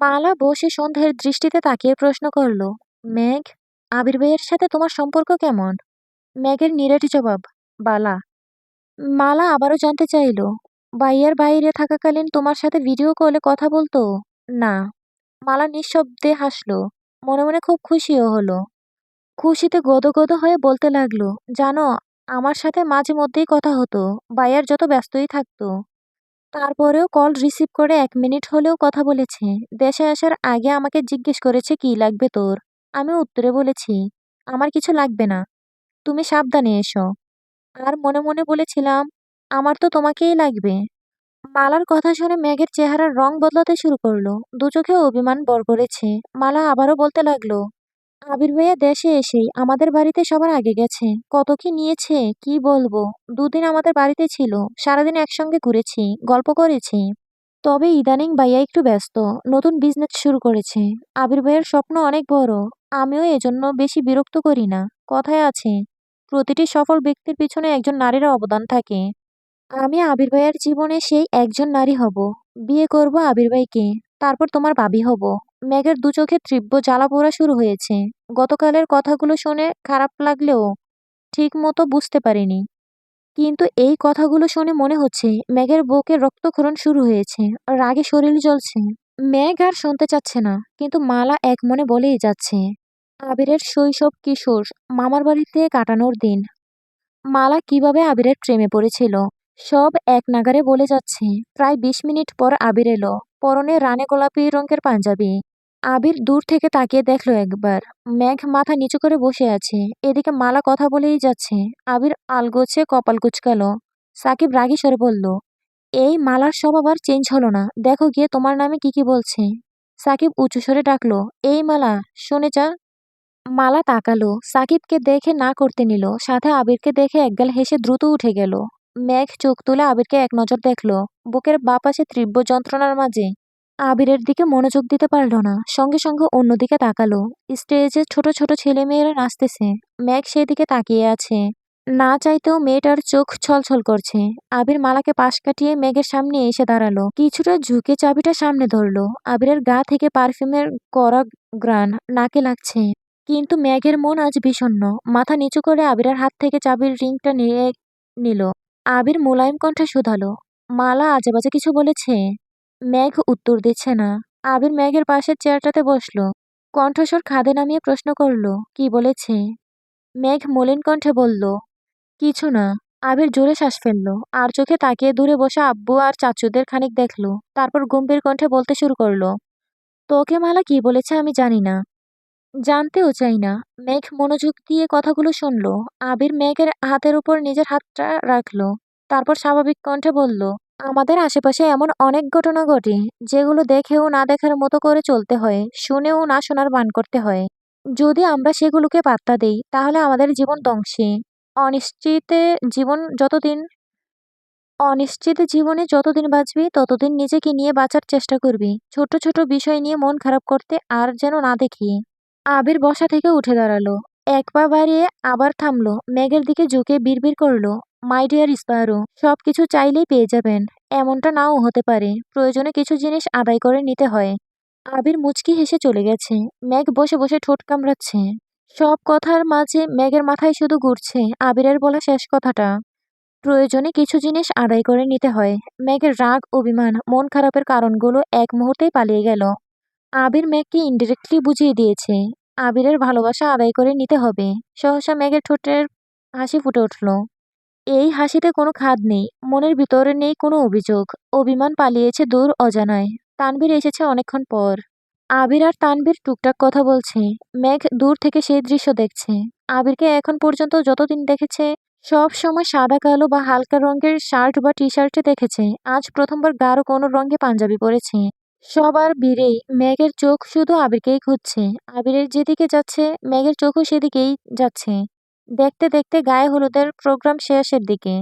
মালা বসে সন্ধ্যের দৃষ্টিতে তাকিয়ে প্রশ্ন করল, মেঘ আবির ভাইয়ের সাথে তোমার সম্পর্ক কেমন? মেঘের নিরেট জবাব, বালা। মালা আবারও জানতে চাইল ভাইয়ার বাইরে থাকাকালীন তোমার সাথে ভিডিও কলে কথা বলতো? না। মালা নিঃশব্দে হাসলো, মনে মনে খুব খুশিও হলো। খুশিতে গদগদ হয়ে বলতে লাগল, জানো, আমার সাথে মাঝে মধ্যেই কথা হতো, বাইয়ার যত ব্যস্তই থাকতো। তারপরেও কল রিসিভ করে এক মিনিট হলেও কথা বলেছে। দেশে আসার আগে আমাকে জিজ্ঞেস করেছে, কি লাগবে তোর? আমি উত্তরে বলেছি, আমার কিছু লাগবে না। তুমি সাবধানে এসো। আর মনে মনে বলেছিলাম, আমার তো তোমাকেই লাগবে। মালার কথা শুনে মেঘের চেহারার রং বদলাতে শুরু করল। দু চোখে অভিমান বর করেছে। মালা আবারও বলতে লাগল আবির ভাইয়া দেশে এসেই আমাদের বাড়িতে সবার আগে গেছে। কত কি নিয়েছে, কি বলব? দুদিন আমাদের বাড়িতে ছিল, সারাদিন একসঙ্গে ঘুরেছি, গল্প করেছি। তবে ইদানিং ভাইয়া একটু ব্যস্ত, নতুন বিজনেস শুরু করেছে। আবির ভাইয়ের স্বপ্ন অনেক বড়, আমিও এজন্য বেশি বিরক্ত করি না। কথায় আছে, প্রতিটি সফল ব্যক্তির পিছনে একজন নারীর অবদান থাকে। আমি আবির ভাইয়ের জীবনে সেই একজন নারী হব। বিয়ে করব আবির ভাইকে, তারপর তোমার ভাবি হব। মেঘের দু চোখে তীব্র জ্বালা পোড়া শুরু হয়েছে। গতকালের কথাগুলো শুনে খারাপ লাগলেও ঠিক মতো বুঝতে পারিনি। কিন্তু এই কথাগুলো শুনে মনে হচ্ছে মেঘের বুকে রক্তক্ষরণ শুরু হয়েছে। রাগে শরীর জ্বলছে। মেঘ আর শুনতে চাচ্ছে না, কিন্তু মালা এক মনে বলেই যাচ্ছে, আবিরের শৈশব কিশোর, মামার বাড়িতে কাটানোর দিন। মালা কীভাবে আবিরের প্রেমে পড়েছিল? সব এক নাগারে বলে যাচ্ছে। প্রায় বিশ মিনিট পর আবির এলো। পরনে রানে গোলাপি রঙের পাঞ্জাবি। আবির দূর থেকে তাকিয়ে দেখল একবার। মেঘ মাথা নিচু করে বসে আছে। এদিকে মালা কথা বলেই যাচ্ছে। আবির আলগোছে কপাল কুচকালো। সাকিব রাগী সরে বলল, এই মালার স্বভাব আর চেঞ্জ হলো না। দেখো গিয়ে তোমার নামে কি কি বলছে। সাকিব উঁচু স্বরে ডাকলো, এই মালা, শুনে যা। মালা তাকালো। সাকিবকে দেখে না করতে নিল। সাথে আবিরকে দেখে একগাল হেসে দ্রুত উঠে গেল। মেঘ চোখ তুলে আবিরকে এক নজর দেখল। বুকের বাঁ পাশে তীব্র যন্ত্রণার মাঝে আবিরের দিকে মনোযোগ দিতে পারল না। সঙ্গে সঙ্গে অন্যদিকে তাকালো। স্টেজে ছোট ছোট ছেলে মেয়েরা নাচতেছে। মেঘ সেই দিকে তাকিয়ে আছে। না চাইতেও মেয়েটার চোখ ছলছল করছে। আবির মালাকে পাশ কাটিয়ে মেঘের সামনে এসে দাঁড়াল। কিছুটা ঝুঁকে চাবিটা সামনে ধরলো। আবিরের গা থেকে পারফিউমের কড়া গ্রান নাকে লাগছে। কিন্তু মেঘের মন আজ বিষণ্ণ। মাথা নিচু করে আবিরের হাত থেকে চাবির রিংটা নিয়ে নিল। আবির মোলায়েম কণ্ঠে শুধালো। মালা আজেবাজে কিছু বলেছে? মেঘ উত্তর দিচ্ছে না। আবির মেঘের পাশের চেয়ারটাতে বসল। কণ্ঠস্বর খাদে নামিয়ে প্রশ্ন করল, কি বলেছে? মেঘ মলিন কণ্ঠে বলল, কিছু না। আবির জোরে শ্বাস ফেলল, আর চোখে তাকিয়ে দূরে বসে আব্বু আর চাচুদের খানিক দেখল। তারপর গম্ভীর কণ্ঠে বলতে শুরু করল, তোকে মালা কি বলেছে আমি জানি না। জানতেও চাই না। মেঘ মনোযোগ দিয়ে কথাগুলো শুনলো। আবির মেঘের হাতের উপর নিজের হাতটা রাখল। তারপর স্বাভাবিক কণ্ঠে বলল আমাদের আশেপাশে এমন অনেক ঘটনা ঘটে, যেগুলো দেখেও না দেখার মতো করে চলতে হয়, শুনেও না শোনার বান করতে হয়। যদি আমরা সেগুলোকে পাত্তা দেই, তাহলে আমাদের জীবন ধ্বংসে। অনিশ্চিতে জীবন যতদিন, অনিশ্চিত জীবনে যতদিন বাঁচবি, ততদিন নিজেকে নিয়ে বাঁচার চেষ্টা করবি। ছোট ছোট বিষয় নিয়ে মন খারাপ করতে আর যেন না দেখি। আবির বসা থেকে উঠে দাঁড়াল। এক পা বাড়িয়ে আবার থামলো। মেঘের দিকে ঝুঁকে বিড়বিড় করল। মাই ডিয়ার স্পারো সবকিছু চাইলেই পেয়ে যাবেন। এমনটা নাও হতে পারে। প্রয়োজনে কিছু জিনিস আদায় করে নিতে হয়। আবির মুচকি হেসে চলে গেছে। মেঘ বসে বসে ঠোঁট কামড়াচ্ছে। সব কথার মাঝে মেঘের মাথায় শুধু ঘুরছে আবিরের বলা শেষ কথাটা। প্রয়োজনে কিছু জিনিস আদায় করে নিতে হয়। মেঘের রাগ, অভিমান, মন খারাপের কারণগুলো এক মুহূর্তেই পালিয়ে গেল। আবির মেঘকে ইনডিরেক্টলি বুঝিয়ে দিয়েছে। আবিরের ভালোবাসা আদায় করে নিতে হবে। সহসা মেঘের ঠোঁটের হাসি ফুটে উঠল। এই হাসিতে কোনো খাদ নেই, মনের ভিতরে নেই কোনো অভিযোগ। অভিমান পালিয়েছে দূর অজানায়। তানভীর এসেছে অনেকক্ষণ পর। আবির আর তানভীর টুকটাক কথা বলছে। মেঘ দূর থেকে সেই দৃশ্য দেখছে। আবিরকে এখন পর্যন্ত যতদিন দেখেছে, সব সময় সাদা, কালো বা হালকা রঙের শার্ট বা টি শার্টে দেখেছে। আজ প্রথমবার গাঢ় কোনো রঙে পাঞ্জাবি পরেছে। সবার ভিড়েই ম্যাগের চোখ শুধু আবিরকেই খুঁজছে। আবিরের যেদিকে যাচ্ছে ম্যাগের চোখও সেদিকেই যাচ্ছে। দেখতে দেখতে গায়ে হলুদের প্রোগ্রাম শেষের দিকে।